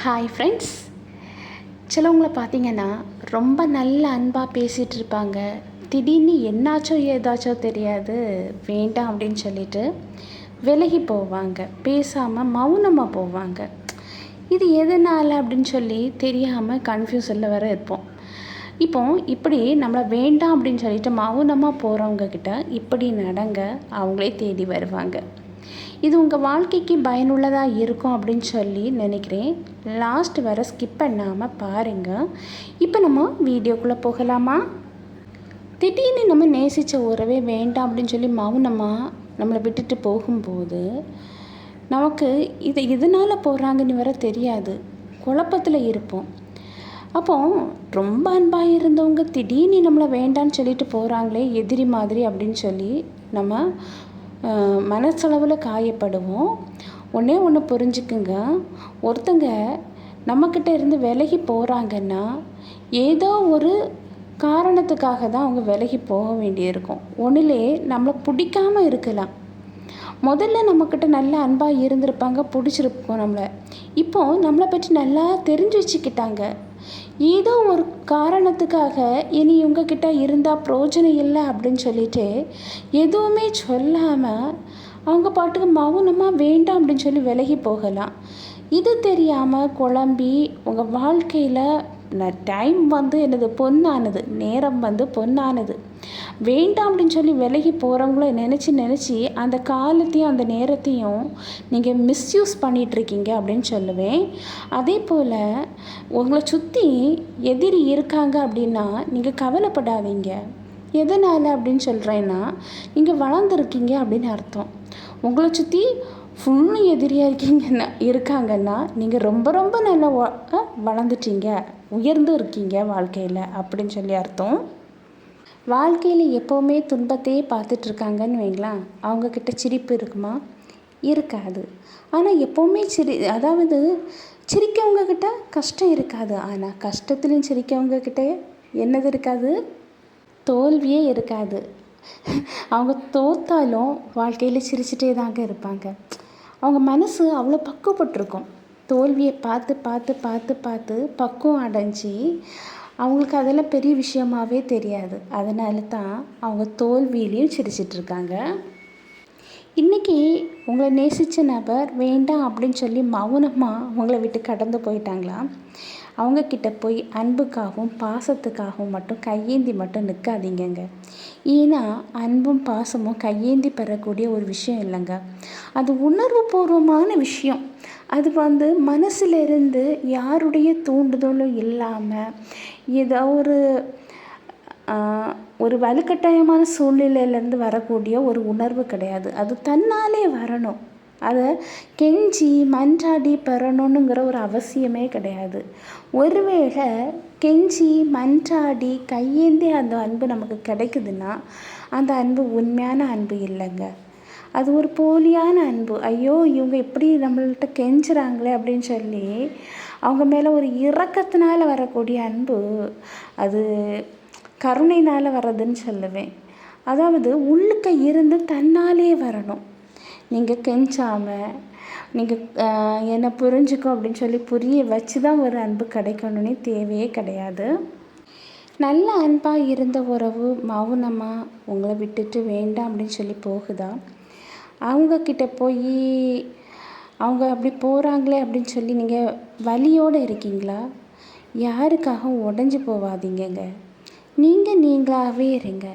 Hi friends சிலவங்களை பார்த்தீங்கன்னா ரொம்ப நல்ல அன்பாக பேசிகிட்டு இருப்பாங்க. திடீர்னு என்னாச்சோ ஏதாச்சோ தெரியாது. வேண்டாம் அப்படின்னு சொல்லிட்டு விலகி போவாங்க. பேசாமல் மௌனமாக போவாங்க. இது எதனால் அப்படின்னு சொல்லி தெரியாமல் கன்ஃபியூஷனில் வர இருப்போம். இப்போ இப்படி நம்மளை வேண்டாம் அப்படின்னு சொல்லிட்டு மௌனமாக போகிறவங்கக்கிட்ட இப்படி நடங்க அவங்களே தேடி வருவாங்க. இது உங்கள் வாழ்க்கைக்கு பயனுள்ளதாக இருக்கும் அப்படின்னு சொல்லி நினைக்கிறேன். லாஸ்ட் வர ஸ்கிப் பண்ணாமல் பாருங்கள் இப்போ நம்ம வீடியோக்குள்ளே போகலாமா? திடீர்னு நம்ம நேசித்த உறவே வேண்டாம் அப்படின்னு சொல்லி மௌனமாக நம்மளை விட்டுட்டு போகும்போது நமக்கு இது எதனால் போகிறாங்கன்னு வர தெரியாது. குழப்பத்தில் இருப்போம். அப்போ ரொம்ப அன்பாக இருந்தவங்க திடீர்னு நம்மளை வேண்டான்னு சொல்லிட்டு போகிறாங்களே எதிரி மாதிரி அப்படின்னு சொல்லி நம்ம மனசளவில் காயப்படுவோம். ஒன்றே ஒன்று புரிஞ்சுக்குங்க. ஒருத்தங்க நம்மக்கிட்ட இருந்து விலகி போகிறாங்கன்னா ஏதோ ஒரு காரணத்துக்காக தான் அவங்க விலகி போக வேண்டியிருக்கும். ஒன்றிலே நம்மளை பிடிக்காம இருக்கலாம். முதல்ல நம்மக்கிட்ட நல்ல அன்பாக இருந்திருப்பாங்க பிடிச்சிருப்போம் நம்மளை. இப்போது நம்மளை பற்றி நல்லா தெரிஞ்சு வச்சுக்கிட்டாங்க. ஏதோ ஒரு காரணத்துக்காக இனி உங்ககிட்ட இருந்தால் பிரயோஜனம் இல்லை அப்படின்னு சொல்லிட்டு எதுவுமே சொல்லாமல் அவங்க பாட்டுக்கு மௌனமாக வேண்டாம் அப்படின்னு சொல்லி விலகி போகலாம். இது தெரியாமல் குழம்பி உங்கள் வாழ்க்கையில் டைம் வந்து எனது பொன்னானது நேரம் வந்து பொன்னானது. வேண்டாம் அப்படின்னு சொல்லி விலகி போகிறவங்கள நினச்சி நினச்சி அந்த காலத்தையும் அந்த நேரத்தையும் நீங்கள் மிஸ்யூஸ் பண்ணிகிட்ருக்கீங்க அப்படின்னு சொல்லுவேன். அதே போல் உங்களை சுற்றி எதிரி இருக்காங்க அப்படின்னா நீங்கள் கவலைப்படாதீங்க. எதனால் அப்படின்னு சொல்கிறேன்னா நீங்கள் வளர்ந்துருக்கீங்க அப்படின்னு அர்த்தம். உங்களை சுற்றி ஃபுல்லு எதிரியாக இருக்கீங்கன்னா இருக்காங்கன்னா நீங்கள் ரொம்ப ரொம்ப நல்லா வளர்ந்துட்டீங்க உயர்ந்து இருக்கீங்க வாழ்க்கையில் அப்படின்னு சொல்லி அர்த்தம். வாழ்க்கையில் எப்போவுமே துன்பத்தையே பார்த்துட்ருக்காங்கன்னு வைங்களேன் அவங்கக்கிட்ட சிரிப்பு இருக்குமா? இருக்காது. ஆனால் எப்போவுமே சிரி அதாவது சிரிக்கவங்கக்கிட்ட கஷ்டம் இருக்காது. ஆனால் கஷ்டத்துலையும் சிரிக்கவங்கக்கிட்ட என்னது இருக்காது? தோல்வியே இருக்காது. அவங்க தோத்தாலும் வாழ்க்கையில் சிரிச்சிட்டே தாங்க இருப்பாங்க. அவங்க மனசு அவ்வளோ பக்குவப்பட்டிருக்கும். தோல்வியை பார்த்து பார்த்து பார்த்து பார்த்து பக்குவம் அடைஞ்சி அவங்களுக்கு அதெல்லாம் பெரிய விஷயமாவே தெரியாது. அதனால தான் அவங்க தோல்வியிலையும் சிரிச்சிட்ருக்காங்க. இன்றைக்கி உங்களை நேசித்த நபர் வேண்டாம் அப்படின்னு சொல்லி மௌனமாக உங்களை விட்டு கடந்து போயிட்டாங்களா? அவங்கக்கிட்ட போய் அன்புக்காகவும் பாசத்துக்காகவும் மட்டும் கையேந்தி மட்டும் நிற்காதீங்கங்க. ஏன்னா அன்பும் பாசமும் கையேந்தி பெறக்கூடிய ஒரு விஷயம் இல்லைங்க. அது உணர்வுபூர்வமான விஷயம். அது வந்து மனசிலிருந்து யாருடைய தூண்டுதலும் இல்லாமல் ஏதோ ஒரு ஒரு வலுக்கட்டாயமான சூழ்நிலையிலேருந்து வரக்கூடிய ஒரு உணர்வு கிடையாது. அது தன்னாலே வரணும். அதை கெஞ்சி மன்றாடி பெறணுங்கிற ஒரு அவசியமே கிடையாது. ஒருவேளை கெஞ்சி மன்றாடி கையேந்தி அந்த அன்பு நமக்கு கிடைக்குதுன்னா அந்த அன்பு உண்மையான அன்பு இல்லைங்க. அது ஒரு போலியான அன்பு. ஐயோ இவங்க இப்படி நம்மள்கிட்ட கெஞ்சுறாங்களே அப்படின்னு சொல்லி அவங்க மேலே ஒரு இறக்கத்தினால் வரக்கூடிய அன்பு அது கருணைனால் வர்றதுன்னு சொல்லுவேன். அதாவது உள்ளுக்க இருந்து தன்னாலே வரணும். நீங்கள் கெஞ்சாமல் நீங்கள் என்னை புரிஞ்சுக்கோ அப்படின்னு சொல்லி புரிய வச்சு தான் ஒரு அன்பு கிடைக்கணும்னே தேவையே கிடையாது. நல்ல அன்பாக இருந்த உறவு மௌனமாக உங்களை விட்டுட்டு வேண்டாம் அப்படின்னு சொல்லி போகுதா? அவங்கக்கிட்ட போய் அவங்க அப்படி போகிறாங்களே அப்படின்னு சொல்லி நீங்கள் வலியோடு இருக்கீங்களா? யாருக்காகவும் உடஞ்சி போகாதீங்கங்க நீங்கள் நீங்களாகவே இருங்க.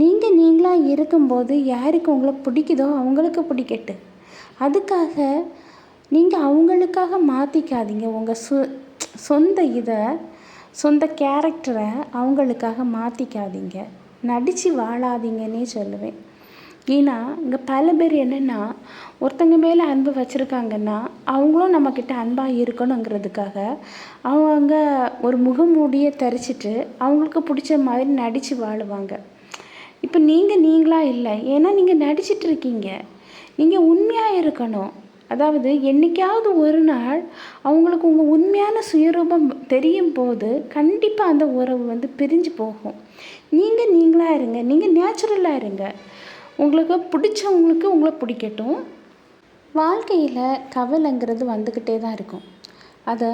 நீங்கள் நீங்களாக இருக்கும்போது யாருக்கு உங்களை பிடிக்குதோ அவங்களுக்கு பிடிக்கட்டு. அதுக்காக நீங்கள் அவங்களுக்காக மாற்றிக்காதீங்க உங்கள் சு சொந்த இதை சொந்த கேரக்டரை அவங்களுக்காக மாற்றிக்காதீங்க நடித்து வாழாதீங்கன்னே சொல்லுவேன். ஏன்னா இங்கே பல பேர் என்னென்னா ஒருத்தங்க மேலே அன்பு வச்சுருக்காங்கன்னா அவங்களும் நம்மக்கிட்ட அன்பாக இருக்கணுங்கிறதுக்காக அவங்க ஒரு முகமூடியை தரிச்சிட்டு அவங்களுக்கு பிடிச்ச மாதிரி நடித்து வாழுவாங்க. இப்போ நீங்கள் நீங்களாக இல்லை. ஏன்னா நீங்கள் நடிச்சிட்டு இருக்கீங்க நீங்கள் உண்மையாக இருக்கணும். அதாவது என்னைக்காவது ஒரு நாள் அவங்களுக்கு உங்கள் உண்மையான சுயரூபம் தெரியும் போது கண்டிப்பாக அந்த உறவு வந்து பிரிஞ்சு போகும். நீங்கள் நீங்களாக இருங்க. நீங்கள் நேச்சுரலாக இருங்க. உங்களுக்கு பிடிச்சவங்களுக்கு உங்களை பிடிக்கட்டும். வாழ்க்கையில் கவலைங்கிறது வந்துக்கிட்டே தான் இருக்கும். அதை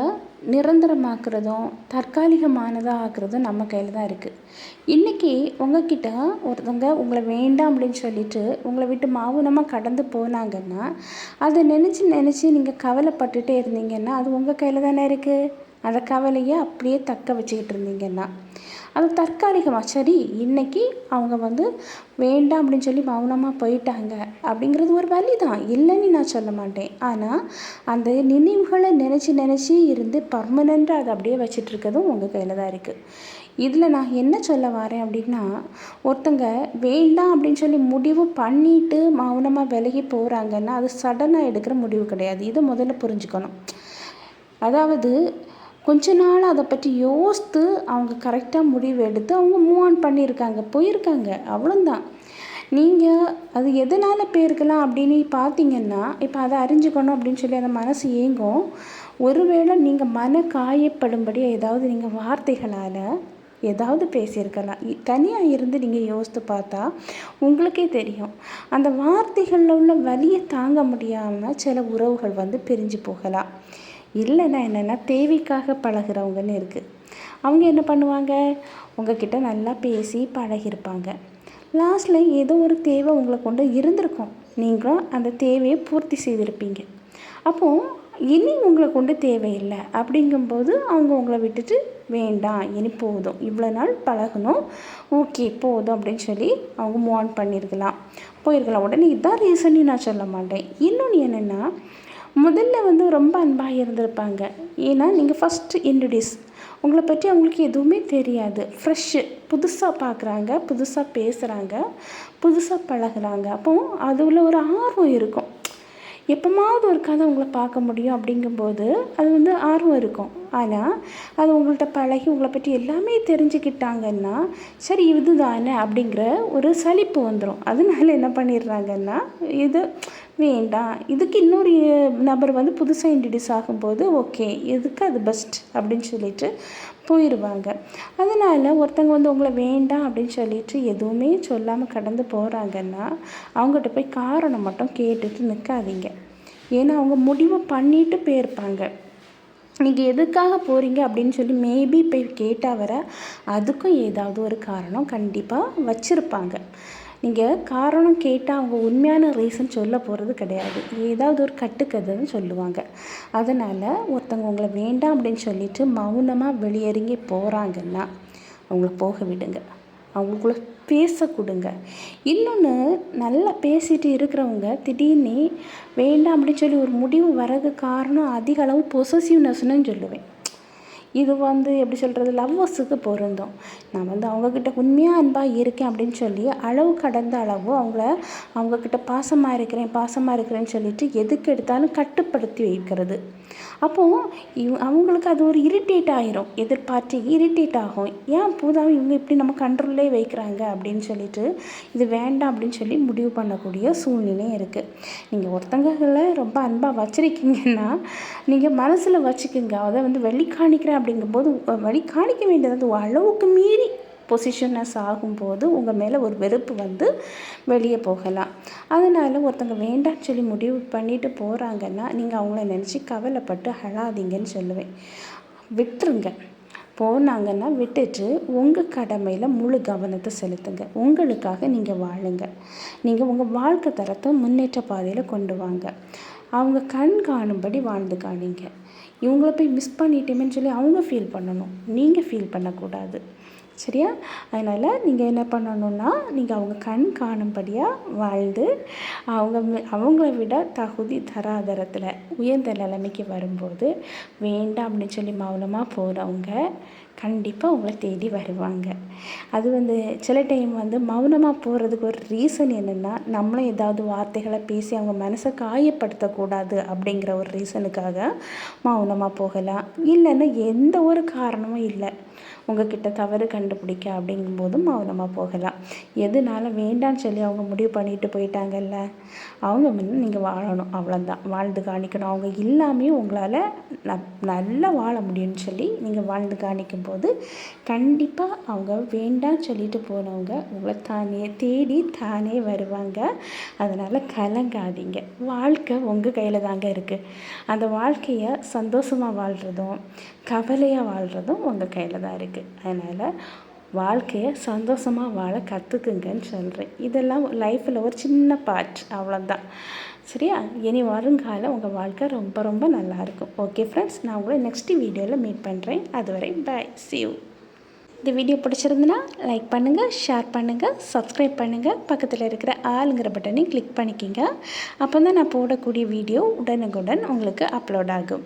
நிரந்தரமாக்குறதும் தற்காலிகமானதாக ஆக்குறதும் நம்ம கையில் தான் இருக்குது இன்றைக்கி உங்ககிட்ட ஒருத்தவங்க உங்களை வேண்டாம் அப்படின்னு சொல்லிட்டு உங்களை விட்டு மாவுனமாக கடந்து போனாங்கன்னா அதை நினச்சி நினச்சி நீங்கள் கவலைப்பட்டுட்டே இருந்தீங்கன்னா அது உங்கள் கையில் தானே இருக்குது அந்த கவலையை அப்படியே தக்க வச்சுக்கிட்டு இருந்தீங்கன்னா அது தற்காலிகமாக சரி இன்றைக்கி அவங்க வந்து வேண்டாம் அப்படின்னு சொல்லி மௌனமாக போயிட்டாங்க அப்படிங்கிறது ஒரு வழி தான் இல்லைன்னு நான் சொல்ல மாட்டேன். ஆனால் அந்த நினைவுகளை நினச்சி நினச்சி இருந்து பர்மனெண்ட்டாக அதை அப்படியே வச்சிட்டு உங்கள் கையில் தான் இருக்குது இதில் நான் என்ன சொல்ல வரேன் அப்படின்னா ஒருத்தங்க வேண்டாம் அப்படின்னு சொல்லி முடிவு பண்ணிட்டு மௌனமாக விலகி போகிறாங்கன்னா அது சடனாக எடுக்கிற முடிவு கிடையாது. இதை முதல்ல புரிஞ்சுக்கணும். அதாவது கொஞ்ச நாள் அதை பற்றி யோசித்து அவங்க கரெக்டாக முடிவு எடுத்து அவங்க மூவ் ஆன் பண்ணியிருக்காங்க போயிருக்காங்க. அவ்வளோந்தான் நீங்கள் அது எதனால் போயிருக்கலாம் அப்படின்னு பார்த்தீங்கன்னா இப்போ அதை அறிஞ்சுக்கணும் அப்படின்னு சொல்லி அந்த மனசு ஏங்கும். ஒருவேளை நீங்கள் மன காயப்படும்படி ஏதாவது நீங்கள் வார்த்தைகளால் ஏதாவது பேசியிருக்கலாம். தனியாக இருந்து நீங்கள் யோசித்து பார்த்தா உங்களுக்கே தெரியும். அந்த வார்த்தைகளில் உள்ள வலியை தாங்க முடியாமல் சில உறவுகள் வந்து பிரிஞ்சு போகலாம். இல்லைன்னா என்னென்னா தேவைக்காக பழகிறவங்கன்னு இருக்குது அவங்க என்ன பண்ணுவாங்க? உங்ககிட்ட நல்லா பேசி பழகியிருப்பாங்க. லாஸ்ட்டில் ஏதோ ஒரு தேவை உங்களை கொண்டு இருந்திருக்கும். நீங்களும் அந்த தேவையை பூர்த்தி செய்திருப்பீங்க. அப்போது இனி உங்களை கொண்டு தேவையில்லை அப்படிங்கும்போது அவங்க உங்களை விட்டுட்டு வேண்டாம் இனி போதும். இவ்வளோ நாள் பழகணும். ஓகே போதும் அப்படின்னு சொல்லி அவங்க மூவ் ஆன் பண்ணியிருக்கலாம் போயிருக்கலாம். உடனே இதுதான் ரீசன்னு நான் சொல்ல மாட்டேன். இன்னொன்று என்னென்னா முதல்ல வந்து ரொம்ப அன்பாக இருந்திருப்பாங்க. ஏன்னா நீங்கள் ஃபஸ்ட்டு இன்ட்ரடியூஸ் உங்களை பற்றி அவங்களுக்கு எதுவுமே தெரியாது. ஃப்ரெஷ்ஷு புதுசாக பார்க்குறாங்க புதுசாக பேசுகிறாங்க புதுசாக பழகுறாங்க. அப்போ அதில் ஒரு ஆர்வம் இருக்கும். எப்போமாவது ஒரு கதை உங்களை பார்க்க முடியும் அப்படிங்கும்போது அது வந்து ஆர்வம் இருக்கும். ஆனால் அது உங்கள்கிட்ட பழகி உங்களை பற்றி எல்லாமே தெரிஞ்சுக்கிட்டாங்கன்னா சரி இது தானே அப்படிங்கிற ஒரு சலிப்பு வந்துடும் அதனால என்ன பண்ணிடுறாங்கன்னா இது வேண்டாம். இதுக்கு இன்னொரு நபர் வந்து புதுசாக இன்ட்ரடியூஸ் ஆகும்போது ஓகே இதுக்கு அது பெஸ்ட் அப்படின்னு சொல்லிட்டு போயிடுவாங்க அதனால் ஒருத்தங்க வந்து உங்களை வேண்டாம் அப்படின்னு சொல்லிட்டு எதுவுமே சொல்லாமல் கடந்து போகிறாங்கன்னா அவங்ககிட்ட போய் காரணம் மட்டும் கேட்டுட்டு நிற்காதீங்க ஏன்னா அவங்க முடிவு பண்ணிட்டு போயிருப்பாங்க. நீங்கள் எதுக்காக போகிறீங்க அப்படின்னு சொல்லி மேபி போய் கேட்டால் வர அதுக்கும் ஏதாவது ஒரு காரணம் கண்டிப்பாக வச்சுருப்பாங்க. நீங்கள் காரணம் கேட்டால் அவங்க உண்மையான ரீசன் சொல்ல போகிறது கிடையாது. ஏதாவது ஒரு கட்டுக்கதைன்னு சொல்லுவாங்க. அதனால் ஒருத்தவங்க உங்களை வேண்டாம் அப்படின்னு சொல்லிட்டு மௌனமாக வெளியேறி போகிறாங்கன்னா அவங்கள போக விடுங்க. அவங்களுக்குள்ள பேச கொடுங்க. இன்னொன்று நல்லா பேசிட்டு இருக்கிறவங்க திடீர்னு வேண்டாம் அப்படின்னு சொல்லி ஒரு முடிவு வரது காரணம் அதிக அளவு பொசசிவ்னஸ்னு சொல்லுவேன். இது வந்து எப்படி சொல்கிறது லவ்வர்ஸுக்கு பொருந்தும். நான் வந்து அவங்கக்கிட்ட உண்மையாக அன்பாக இருக்கேன் அப்படின்னு சொல்லி அளவு கடந்த அளவு அவங்கள அவங்கக்கிட்ட பாசமாக இருக்கிறேன் பாசமாக இருக்கிறேன்னு சொல்லிட்டு எதுக்கு எடுத்தாலும் கட்டுப்படுத்தி வைக்கிறது. அப்போது இவ் அவங்களுக்கு அது ஒரு இரிட்டேட் ஆகிரும் எதிர்பார்த்து இரிட்டேட் ஆகும். ஏன் புதுதாக இவங்க இப்படி நம்ம கண்ட்ரோல்லே வைக்கிறாங்க அப்படின்னு சொல்லிட்டு இது வேண்டாம் அப்படின்னு சொல்லி முடிவு பண்ணக்கூடிய சூழ்நிலையும் இருக்குது நீங்கள் ஒருத்தங்களை ரொம்ப அன்பாக வச்சுருக்கீங்கன்னா நீங்கள் மனசில் வச்சுக்கோங்க. அதை வந்து வெளிக்காணிக்கிறேன் அப்படிங்கும்போது வழி காணிக்க வேண்டியது அளவுக்கு மீறி பொசிஷனஸ் ஆகும்போது உங்கள் மேலே ஒரு வெறுப்பு வந்து வெளியே போகலாம். அதனால் ஒருத்தங்க வேண்டாம்னு சொல்லி முடிவு பண்ணிட்டு போகிறாங்கன்னா நீங்கள் அவங்கள நினச்சி கவலைப்பட்டு அழாதீங்கன்னு சொல்லுவேன். விட்டுருங்க. போனாங்கன்னா விட்டுட்டு உங்கள் கடமையில் முழு கவனத்தை செலுத்துங்க. உங்களுக்காக நீங்கள் வாழுங்க. நீங்கள் உங்கள் வாழ்க்கை தரத்தை முன்னேற்ற பாதையில் கொண்டு வாங்க. அவங்க கண் காணும்படி வாழ்ந்து காணிங்க. இவங்கள போய் மிஸ் பண்ணிட்டேமேன்னு சொல்லி அவங்க ஃபீல் பண்ணணும். நீங்கள் ஃபீல் பண்ணக்கூடாது. சரியா? அதனால் நீங்கள் என்ன பண்ணணும்னா நீங்கள் அவங்க கண் காணும்படியாக வாழ்ந்து அவங்க அவங்கள விட தகுதி தராதரத்தில் உயர்ந்த நிலைமைக்கு வரும்போது வேண்டாம் அப்படின்னு சொல்லி மௌனமாக போகிறவங்க கண்டிப்பாக உங்களை தேடி வருவாங்க. அது வந்து சில டைம் வந்து மௌனமாக போகிறதுக்கு ஒரு ரீசன் என்னென்னா நம்மளும் ஏதாவது வார்த்தைகளை பேசி அவங்க மனசை காயப்படுத்தக்கூடாது அப்படிங்கிற ஒரு ரீசனுக்காக மௌனமாக போகலாம். இல்லைன்னா எந்த ஒரு காரணமும் இல்லை. உங்ககிட்ட தவறு கண்டுபிடிக்க அப்படிங்கும்போதும் மௌனமாக போகலாம். எதுனால வேண்டான்னு சொல்லி அவங்க முடிவு பண்ணிட்டு போயிட்டாங்கல்ல? அவங்க முன்ன நீங்கள் வாழணும். அவ்வளோதான் வாழ்ந்து காணிக்கணும். அவங்க இல்லாமையும் உங்களால் ந நல்லா வாழ முடியும்னு சொல்லி நீங்கள் வாழ்ந்து காணிக்கும் போது கண்டிப்பாக அவங்க வேண்டாம் சொல்லிட்டு போனவங்க உங்களை தானே தேடி தானே வருவாங்க. அதனால் கலங்காதீங்க. வாழ்க்கை உங்கள் கையில் தாங்க இருக்குது அந்த வாழ்க்கையை சந்தோஷமாக வாழ்கிறதும் கவலையாக வாழ்கிறதும் உங்கள் கையில் தான் இருக்குது அதனால் வாழ்க்கையை சந்தோஷமாக வாழ கற்றுக்குங்கன்னு சொல்கிறேன் இதெல்லாம் லைஃப்பில் ஒரு சின்ன பார்ட் அவ்வளோதான் சரியா? இனி வருங்காலம் உங்கள் வாழ்க்கை ரொம்ப ரொம்ப நல்லாயிருக்கும். ஓகே ஃப்ரெண்ட்ஸ் நான் உங்களை நெக்ஸ்ட் வீடியோவில் மீட் பண்ணுறேன் அதுவரை பாய் சியூ இந்த வீடியோ பிடிச்சிருந்துன்னா லைக் பண்ணுங்கள் ஷேர் பண்ணுங்கள் சப்ஸ்கிரைப் பண்ணுங்கள் பக்கத்தில் இருக்கிற ஆளுங்கிற பட்டனையும் கிளிக் பண்ணிக்கிங்க. அப்போ தான் நான் போடக்கூடிய வீடியோ உடனுக்குடன் உங்களுக்கு அப்லோட் ஆகும்.